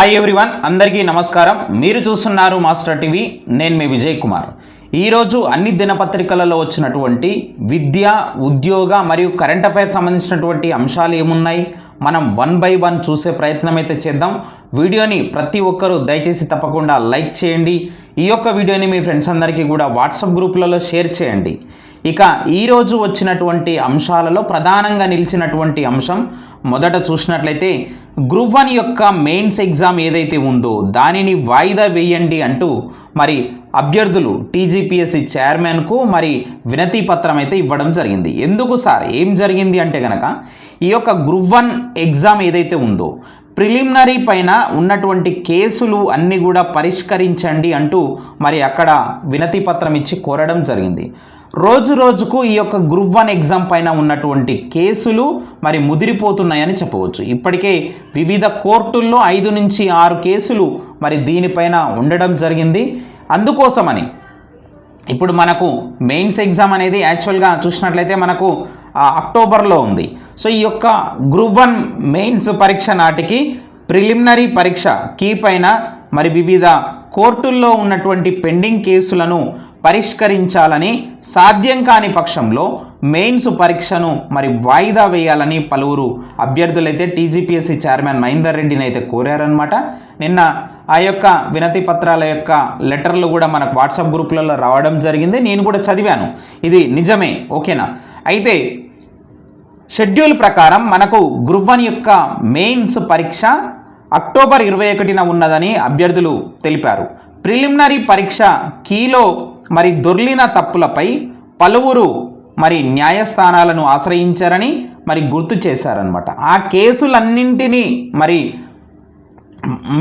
Hi everyone అందరికీ నమస్కారం. మీరు చూస్తున్నారు మాస్టర్ టీవీ నేను మీ విజయ్ కుమార్. ఈరోజు అన్ని దినపత్రికలలో వచ్చినటువంటి విద్య ఉద్యోగ మరియు కరెంట్ అఫైర్స్ సంబంధించినటువంటి అంశాలు ఏమున్నాయి? మనం వన్ బై వన్ చూసే ప్రయత్నం అయితే చేద్దాం. వీడియోని ప్రతి ఒక్కరూ దయచేసి తప్పకుండా లైక్ చేయండి. ఈ యొక్క వీడియోని మీ ఫ్రెండ్స్ అందరికీ కూడా వాట్సాప్ గ్రూపులలో షేర్ చేయండి. ఇక ఈరోజు వచ్చినటువంటి అంశాలలో ప్రధానంగా నిలిచినటువంటి అంశం మొదట చూసినట్లయితే గ్రూప్ వన్ యొక్క మెయిన్స్ ఎగ్జామ్ ఏదైతే ఉందో దానిని వాయిదా వేయండి అంటూ మరి అభ్యర్థులు టీజీపీఎస్సీ చైర్మన్కు మరి వినతి పత్రం అయితే ఇవ్వడం జరిగింది. ఎందుకు సార్? ఏం జరిగింది అంటే కనుక ఈ యొక్క గ్రూప్ వన్ ఎగ్జామ్ ఏదైతే ఉందో ప్రిలిమినరీ పైన ఉన్నటువంటి కేసులు అన్నీ కూడా పరిష్కరించండి అంటూ మరి అక్కడ వినతి పత్రం ఇచ్చి కోరడం జరిగింది. రోజు రోజుకు ఈ యొక్క గ్రూప్ వన్ ఎగ్జామ్ పైన ఉన్నటువంటి కేసులు మరి ముదిరిపోతున్నాయని చెప్పవచ్చు. ఇప్పటికే వివిధ కోర్టుల్లో ఐదు నుంచి ఆరు కేసులు మరి దీనిపైన ఉండడం జరిగింది. అందుకోసమని ఇప్పుడు మనకు మెయిన్స్ ఎగ్జామ్ అనేది యాక్చువల్గా చూసినట్లయితే మనకు ఆ, అక్టోబర్లో ఉంది. సో ఈ యొక్క గ్రూప్ వన్ మెయిన్స్ పరీక్ష నాటికి ప్రిలిమినరీ పరీక్ష కీ పైన మరి వివిధ కోర్టుల్లో ఉన్నటువంటి పెండింగ్ కేసులను పరిష్కరించాలని సాధ్యం కాని పక్షంలో మెయిన్స్ పరీక్షను మరి వాయిదా వేయాలని పలువురు అభ్యర్థులైతే టీజీపీఎస్సీ చైర్మన్ మహేందర్ రెడ్డిని అయితే కోరారనమాట నిన్న ఆ యొక్క వినతి పత్రాల యొక్క లెటర్లు కూడా మనకు వాట్సాప్ గ్రూపులలో రావడం జరిగింది. నేను కూడా చదివాను. ఇది నిజమే ఓకేనా? అయితే షెడ్యూల్ ప్రకారం మనకు గ్రూప్ యొక్క మెయిన్స్ పరీక్ష అక్టోబర్ ఇరవై ఒకటిన ఉన్నదని అభ్యర్థులు తెలిపారు. ప్రిలిమినరీ పరీక్ష కీలో మరి దొర్లిన తప్పులపై పలువురు మరి న్యాయస్థానాలను ఆశ్రయించారని మరి గుర్తు చేశారనమాట ఆ కేసులన్నింటినీ మరి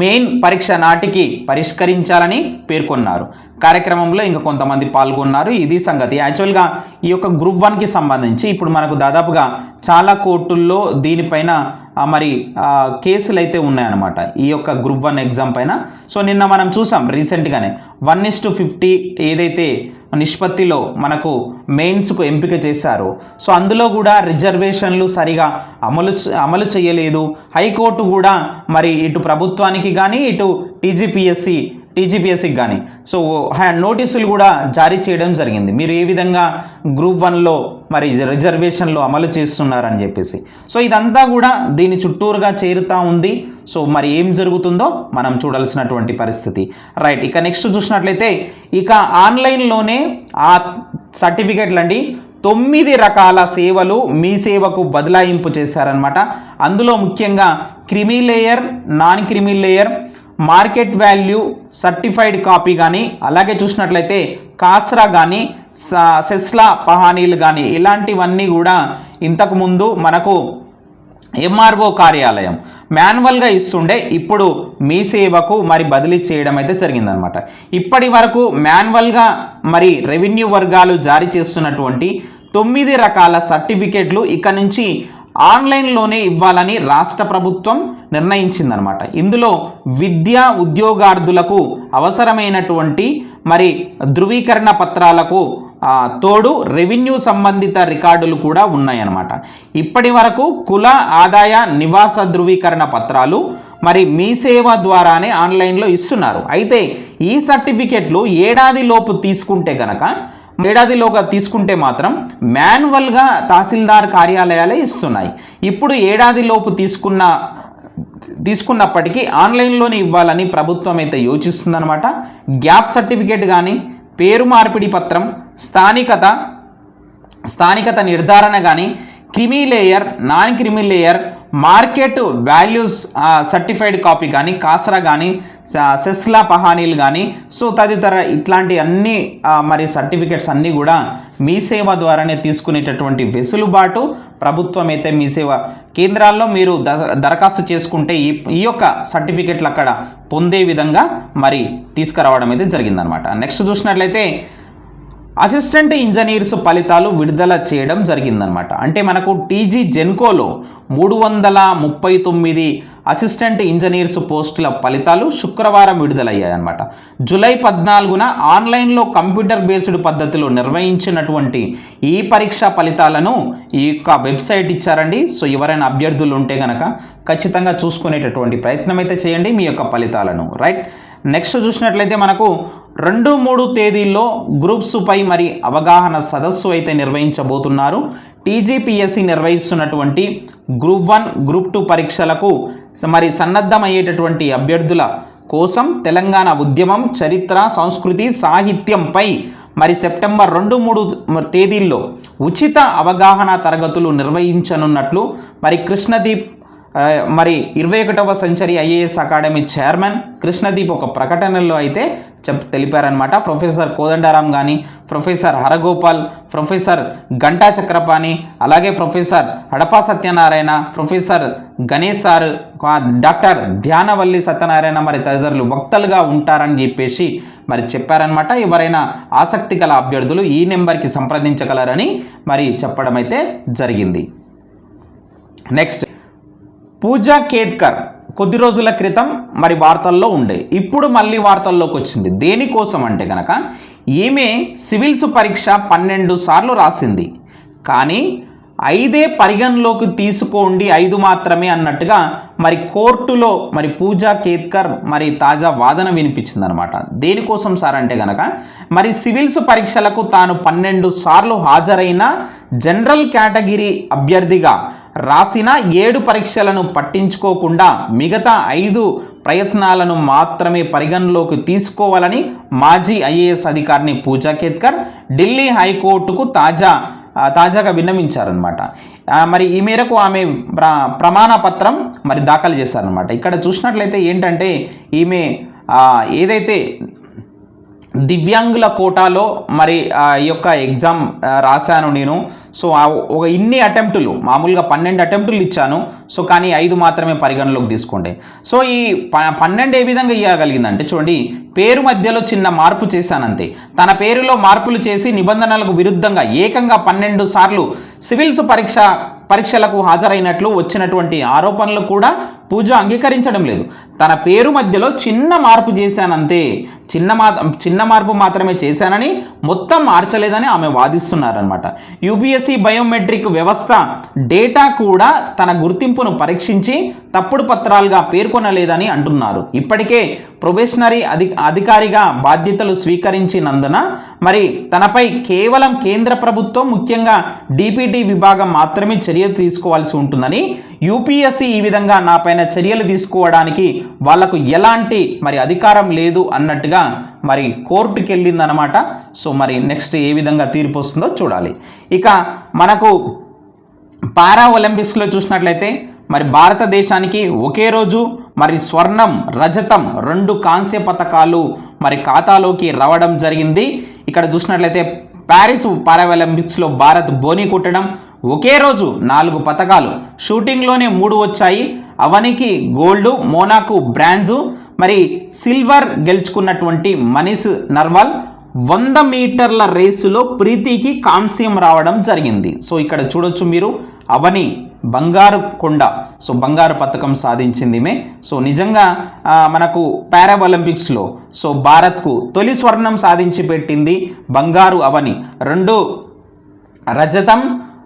మెయిన్ పరీక్ష నాటికి పరిష్కరించాలని పేర్కొన్నారు. కార్యక్రమంలో ఇంకా కొంతమంది పాల్గొన్నారు. ఇది సంగతి. యాక్చువల్గా ఈ యొక్క గ్రూప్ వన్కి సంబంధించి ఇప్పుడు మనకు దాదాపుగా చాలా కోర్టుల్లో దీనిపైన మరి కేసులు అయితే ఉన్నాయన్నమాట. ఈ యొక్క గ్రూప్ వన్ ఎగ్జామ్ పైన. సో నిన్న మనం చూసాం రీసెంట్గానే. వన్ ఇస్ టు ఫిఫ్టీ ఏదైతే నిష్పత్తిలో మనకు మెయిన్స్కు ఎంపిక చేశారో సో అందులో కూడా రిజర్వేషన్లు సరిగా అమలు అమలు చేయలేదు. హైకోర్టు కూడా మరి ఇటు ప్రభుత్వానికి కానీ ఇటు టీజీపీఎస్సి టీజీపీఎస్సికి కానీ సో నోటీసులు కూడా జారీ చేయడం జరిగింది. మీరు ఏ విధంగా గ్రూప్ వన్లో మరి రిజర్వేషన్లు అమలు చేస్తున్నారని చెప్పేసి. సో ఇదంతా కూడా దీని చుట్టూరుగా చేరుతూ ఉంది. సో మరి ఏం జరుగుతుందో మనం చూడాల్సినటువంటి పరిస్థితి. రైట్ ఇక నెక్స్ట్ చూసినట్లయితే ఇక ఆన్లైన్లోనే ఆ సర్టిఫికెట్లు అండి తొమ్మిది రకాల సేవలు మీ సేవకు బదలాయింపు చేశారనమాట అందులో ముఖ్యంగా creamy layer non creamy layer market value certified copy కానీ అలాగే చూసినట్లయితే కాస్రా కానీ సెస్లా పహానీలు కానీ ఇలాంటివన్నీ కూడా ఇంతకుముందు మనకు ఎంఆర్ఓ కార్యాలయం మాన్యువల్గా ఇస్తుండే ఇప్పుడు మీ సేవకు మరి బదిలీ చేయడం అయితే జరిగిందనమాట. ఇప్పటి వరకు మాన్యువల్గా మరి రెవెన్యూ వర్గాలు జారీ చేస్తున్నటువంటి తొమ్మిది రకాల సర్టిఫికెట్లు ఇక నుంచి ఆన్లైన్లోనే ఇవ్వాలని రాష్ట్ర ప్రభుత్వం నిర్ణయించిందనమాట ఇందులో విద్యా ఉద్యోగార్థులకు అవసరమైనటువంటి మరి ధృవీకరణ పత్రాలకు తోడు రెవెన్యూ సంబంధిత రికార్డులు కూడా ఉన్నాయన్నమాట. ఇప్పటి వరకు కుల ఆదాయ నివాస ధృవీకరణ పత్రాలు మరి మీ సేవ ద్వారానే ఆన్లైన్లో ఇస్తున్నారు. అయితే ఈ సర్టిఫికెట్లు ఏడాది లోపు తీసుకుంటే గనక ఏడాదిలోగా తీసుకుంటే మాత్రం మాన్యువల్గా తహసీల్దార్ కార్యాలయాలే ఇస్తున్నాయి. ఇప్పుడు ఏడాదిలోపు తీసుకున్న తీసుకున్నప్పటికీ ఆన్లైన్లోనే ఇవ్వాలని ప్రభుత్వం అయితే యోచిస్తుందన్నమాట. గ్యాప్ సర్టిఫికేట్ కానీ పేరు మార్పిడి పత్రం స్థానికత స్థానికత నిర్ధారణ కానీ creamy layer non creamy layer market values certified copy కానీ కాసరా కానీ సెస్లా పహానీలు కానీ సో తదితర ఇట్లాంటి అన్ని మరి సర్టిఫికెట్స్ అన్నీ కూడా మీ సేవ ద్వారానే తీసుకునేటటువంటి వెసులుబాటు ప్రభుత్వం అయితే మీ సేవ. కేంద్రాల్లో మీరు ద- దరఖాస్తు చేసుకుంటే ఈ ఈ యొక్క సర్టిఫికెట్లు అక్కడ పొందే విధంగా మరి తీసుకురావడం అయితే జరిగిందనమాట నెక్స్ట్ చూసినట్లయితే అసిస్టెంట్ ఇంజనీర్స్ ఫలితాలు విడుదల చేయడం జరిగిందనమాట అంటే మనకు టీజీ జెన్కోలో మూడు వందల ముప్పై తొమ్మిది అసిస్టెంట్ ఇంజనీర్స్ పోస్టుల ఫలితాలు శుక్రవారం విడుదలయ్యాయన్నమాట. జూలై పద్నాలుగున ఆన్లైన్లో కంప్యూటర్ బేస్డ్ పద్ధతిలో నిర్వహించినటువంటి ఈ పరీక్ష ఫలితాలను ఈ యొక్క వెబ్సైట్ ఇచ్చారండి. సో ఎవరైనా అభ్యర్థులు ఉంటే కనుక ఖచ్చితంగా చూసుకునేటటువంటి ప్రయత్నం అయితే చేయండి మీ యొక్క ఫలితాలను. రైట్? నెక్స్ట్ చూసినట్లయితే మనకు రెండు మూడు తేదీల్లో గ్రూప్స్పై మరి అవగాహన సదస్సు అయితే నిర్వహించబోతున్నారు. టీజీపీఎస్సి నిర్వహిస్తున్నటువంటి గ్రూప్ వన్ గ్రూప్ టూ పరీక్షలకు మరి సన్నద్ధమయ్యేటటువంటి అభ్యర్థుల కోసం తెలంగాణ ఉద్యమం చరిత్ర సంస్కృతి సాహిత్యంపై మరి సెప్టెంబర్ రెండు మూడు తేదీల్లో ఉచిత అవగాహన తరగతులు నిర్వహించనున్నట్లు మరి కృష్ణదీప్ మరి ఇరవై ఒకటవ century IAS academy chairman Krishnadeep ఒక ప్రకటనలో అయితే చెప్ తెలిపారనమాట ప్రొఫెసర్ కోదండారాం కానీ ప్రొఫెసర్ హరగోపాల్ ప్రొఫెసర్ గంటా చక్రపాణి అలాగే professor Hadapa Satyanarayana professor Ganesh sir doctor Dhyanavalli Satyanarayana మరి తదితరులు వక్తలుగా ఉంటారని చెప్పేసి మరి చెప్పారనమాట ఎవరైనా ఆసక్తి గల అభ్యర్థులు ఈ నెంబర్కి సంప్రదించగలరని మరి చెప్పడం అయితే జరిగింది. నెక్స్ట్. పూజా కేత్కర్ కొద్ది రోజుల క్రితం మరి వార్తల్లో ఉండే. ఇప్పుడు మళ్ళీ వార్తల్లోకి వచ్చింది. దేనికోసం అంటే కనుక ఈమె సివిల్స్ పరీక్ష పన్నెండు సార్లు రాసింది. కానీ ఐదే పరిగణలోకి తీసుకోండి ఐదు మాత్రమే అన్నట్టుగా మరి కోర్టులో మరి పూజా కేత్కర్ మరి తాజా వాదన వినిపించిందనమాట. దేనికోసం సార్ అంటే గనక మరి సివిల్స్ పరీక్షలకు తాను పన్నెండు సార్లు హాజరైన జనరల్ కేటగిరీ అభ్యర్థిగా రాసిన ఏడు పరీక్షలను పట్టించుకోకుండా మిగతా ఐదు ప్రయత్నాలను మాత్రమే పరిగణలోకి తీసుకోవాలని మాజీ ఐఏఎస్ అధికారిని పూజా కేత్కర్ ఢిల్లీ హైకోర్టుకు తాజా తాజాగా విన్నవించారనమాట మరి ఈ మేరకు ఆమె ప్ర ప్రమాణపత్రం మరి దాఖలు చేశారనమాట ఇక్కడ చూసినట్లయితే ఏంటంటే ఈమె ఏదైతే దివ్యాంగుల కోటాలో మరి ఆ ఈ యొక్క ఎగ్జామ్ రాశాను నేను. సో ఒక ఇన్ని అటెంప్టులు మామూలుగా పన్నెండు అటెంప్టులు ఇచ్చాను. సో కానీ ఐదు మాత్రమే పరిగణలోకి తీసుకోండి. సో ఈ ప పన్నెండు ఏ విధంగా ఇవ్వగలిగిందంటే చూడండి పేరు మధ్యలో చిన్న మార్పు చేశానంతే. తన పేరులో మార్పులు చేసి నిబంధనలకు విరుద్ధంగా ఏకంగా పన్నెండు సార్లు సివిల్స్ పరీక్ష పరీక్షలకు హాజరైనట్లు వచ్చినటువంటి ఆరోపణలు కూడా పూజ అంగీకరించడం లేదు. తన పేరు మధ్యలో చిన్న మార్పు చేశానంతే. చిన్న మా చిన్న మార్పు మాత్రమే చేశానని మొత్తం మార్చలేదని ఆమె వాదిస్తున్నారనమాట యూపీఎస్సీ బయోమెట్రిక్ వ్యవస్థ డేటా కూడా తన గుర్తింపును పరీక్షించి తప్పుడు పత్రాలుగా పేర్కొనలేదని అంటున్నారు. ఇప్పటికే ప్రొబేషనరీ అధి అధికారిగా బాధ్యతలు స్వీకరించినందున మరి తనపై కేవలం కేంద్ర ప్రభుత్వం ముఖ్యంగా డిపిటి విభాగం మాత్రమే చర్య తీసుకోవాల్సి ఉంటుందని యూపీఎస్సీ ఈ విధంగా నాపైన చర్యలు తీసుకోవడానికి వాళ్ళకు ఎలాంటి మరి అధికారం లేదు అన్నట్టుగా మరి కోర్టుకి వెళ్ళిందనమాట సో మరి నెక్స్ట్ ఏ విధంగా తీర్పు వస్తుందో చూడాలి. ఇక మనకు పారా ఒలింపిక్స్లో చూసినట్లయితే మరి భారతదేశానికి ఒకే రోజు మరి స్వర్ణం రజతం రెండు కాంస్య పథకాలు మరి ఖాతాలోకి రావడం జరిగింది. ఇక్కడ చూసినట్లయితే ప్యారిస్ పారాఒలింపిక్స్లో భారత్ బోని కొట్టడం ఒకే రోజు నాలుగు పథకాలు షూటింగ్లోనే మూడు వచ్చాయి. అవనికి గోల్డ్ మోనాకు బ్రాంజు మరి సిల్వర్ గెలుచుకున్నటువంటి మనీష్ నర్వాల్ వంద మీటర్ల రేసులో ప్రీతికి కాంస్యం రావడం జరిగింది. సో ఇక్కడ చూడొచ్చు మీరు అవని బంగారు కొండ. సో బంగారు పథకం సాధించింది మే. సో నిజంగా మనకు పారా ఒలింపిక్స్లో సో భారత్కు తొలి స్వర్ణం సాధించి పెట్టింది బంగారు అవని. రెండు రజతం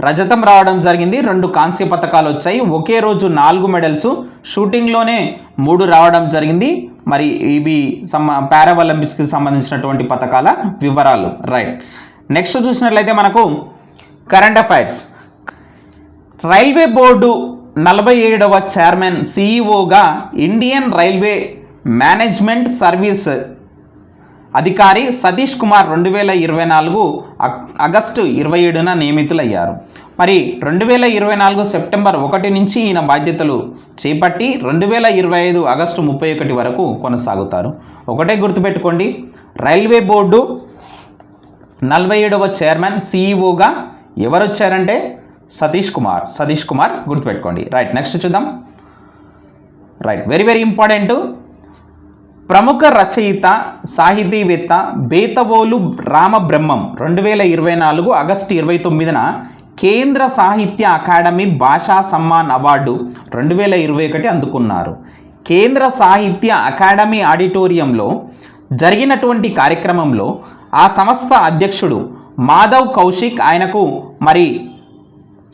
రజతం రావడం జరిగింది. రెండు కాంస్య పథకాలు వచ్చాయి. ఒకే రోజు నాలుగు మెడల్స్. షూటింగ్లోనే మూడు రావడం జరిగింది. మరి ఇవి సమ పారా ఒలింపిక్స్కి సంబంధించినటువంటి పథకాల వివరాలు. రైట్. నెక్స్ట్ చూసినట్లయితే మనకు కరెంట్ అఫైర్స్. రైల్వే బోర్డు నలభై ఏడవ చైర్మన్ సిఈఓగా ఇండియన్ రైల్వే మేనేజ్మెంట్ సర్వీస్ అధికారి సతీష్ కుమార్ రెండు వేల ఇరవై నాలుగు ఆగస్టు ఇరవై ఏడున నియమితులయ్యారు. మరి రెండు వేల ఇరవై నాలుగు సెప్టెంబర్ ఒకటి నుంచి ఈయన బాధ్యతలు చేపట్టి రెండు వేల ఇరవై ఐదు ఆగస్టు ముప్పై ఒకటి వరకు కొనసాగుతారు. ఒకటే గుర్తుపెట్టుకోండి రైల్వే బోర్డు నలభై ఏడవ చైర్మన్ సీఈఓగా ఎవరు వచ్చారంటే సతీష్ కుమార్. సతీష్ కుమార్ గుర్తుపెట్టుకోండి. రైట్ నెక్స్ట్ చూద్దాం. Right very very important. ప్రముఖ రచయిత సాహితీవేత్త బేతవోలు రామబ్రహ్మం రెండు వేల ఇరవై నాలుగు ఆగస్టు ఇరవై తొమ్మిదిన కేంద్ర సాహిత్య అకాడమీ భాషా సమ్మాన్ అవార్డు రెండు వేల ఇరవై ఒకటి అందుకున్నారు. కేంద్ర సాహిత్య అకాడమీ ఆడిటోరియంలో జరిగినటువంటి కార్యక్రమంలో ఆ సంస్థ అధ్యక్షుడు మాధవ్ కౌశిక్ ఆయనకు మరి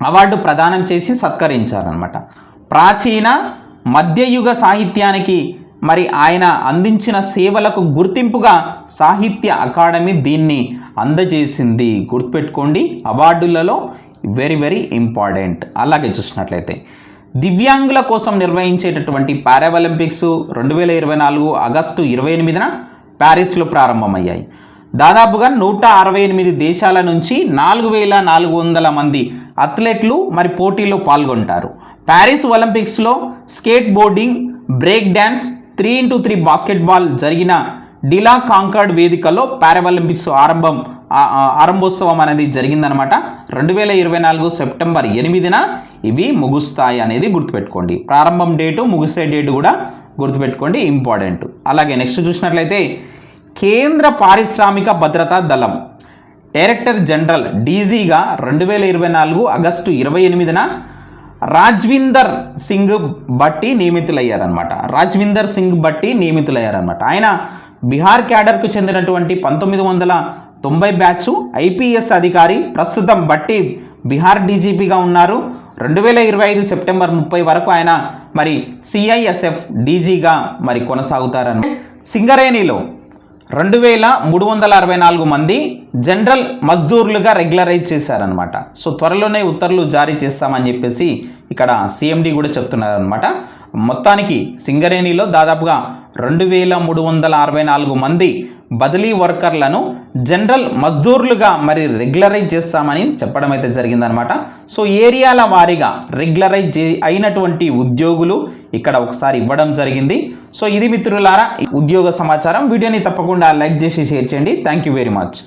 అవార్డు ప్రదానం చేసి సత్కరించారనమాట ప్రాచీన మధ్యయుగ సాహిత్యానికి మరి ఆయన అందించిన సేవలకు గుర్తింపుగా సాహిత్య అకాడమీ దీన్ని అందజేసింది. గుర్తుపెట్టుకోండి అవార్డులలో వెరీ వెరీ ఇంపార్టెంట్. అలాగే చూసినట్లయితే దివ్యాంగుల కోసం నిర్వహించేటటువంటి పారాలింపిక్స్ రెండు వేల ఇరవై నాలుగు ఆగస్టు ఇరవై ఎనిమిదిన ప్యారిస్లో ప్రారంభమయ్యాయి. దాదాపుగా నూట అరవై ఎనిమిది దేశాల నుంచి నాలుగు వేల నాలుగు వందల మంది అథ్లెట్లు మరి పోటీలో పాల్గొంటారు. ప్యారిస్ ఒలింపిక్స్లో skateboarding break dance three into three basketball జరిగిన డిలా కాంకర్డ్ వేదికలో పారాలింపిక్స్ ఆరంభం ఆరంభోత్సవం అనేది జరిగిందనమాట. రెండు వేల ఇరవై నాలుగు సెప్టెంబర్ ఎనిమిదిన ఇవి ముగుస్తాయి అనేది గుర్తుపెట్టుకోండి. ప్రారంభం డేటు ముగిసే డేటు కూడా గుర్తుపెట్టుకోండి ఇంపార్టెంట్. అలాగే నెక్స్ట్ చూసినట్లయితే కేంద్ర పారిశ్రామిక భద్రతా దళం డైరెక్టర్ జనరల్ డీజీగా రెండు వేల ఇరవై నాలుగు ఆగస్టు ఇరవై ఎనిమిదిన రాజ్విందర్ సింగ్ బట్టి నియమితులయ్యారనమాట రాజ్విందర్ సింగ్ బట్టి నియమితులయ్యారనమాట ఆయన బీహార్ క్యాడర్కు చెందినటువంటి పంతొమ్మిది వందల తొంభై బ్యాచ్ ఐపీఎస్ అధికారి ప్రస్తుతం బట్టి బీహార్ డీజీపీగా ఉన్నారు. రెండు వేల ఇరవై ఐదు సెప్టెంబర్ ముప్పై వరకు ఆయన మరి సిఐఎస్ఎఫ్ డీజీగా మరి కొనసాగుతారని సింగరేణిలో రెండు వేల మూడు వందల అరవై నాలుగు మంది జనరల్ మజ్దూర్లుగా రెగ్యులరైజ్ చేశారనమాట సో త్వరలోనే ఉత్తర్వులు జారీ చేస్తామని చెప్పేసి ఇక్కడ సిఎండి కూడా చెప్తున్నారనమాట మొత్తానికి సింగరేణిలో దాదాపుగా రెండు వేల మూడు వందల అరవై నాలుగు మంది బదిలీ వర్కర్లను జనరల్ మజ్దూర్లుగా మరి రెగ్యులరైజ్ చేస్తామని చెప్పడం అయితే జరిగిందనమాట సో ఏరియాల వారీగా రెగ్యులరైజ్ అయినటువంటి ఉద్యోగులు ఇక్కడ ఒకసారి ఇవ్వడం జరిగింది. సో ఇది మిత్రులారా ఉద్యోగ సమాచారం. వీడియోని తప్పకుండా లైక్ చేసి షేర్ చేయండి. Thank you very much.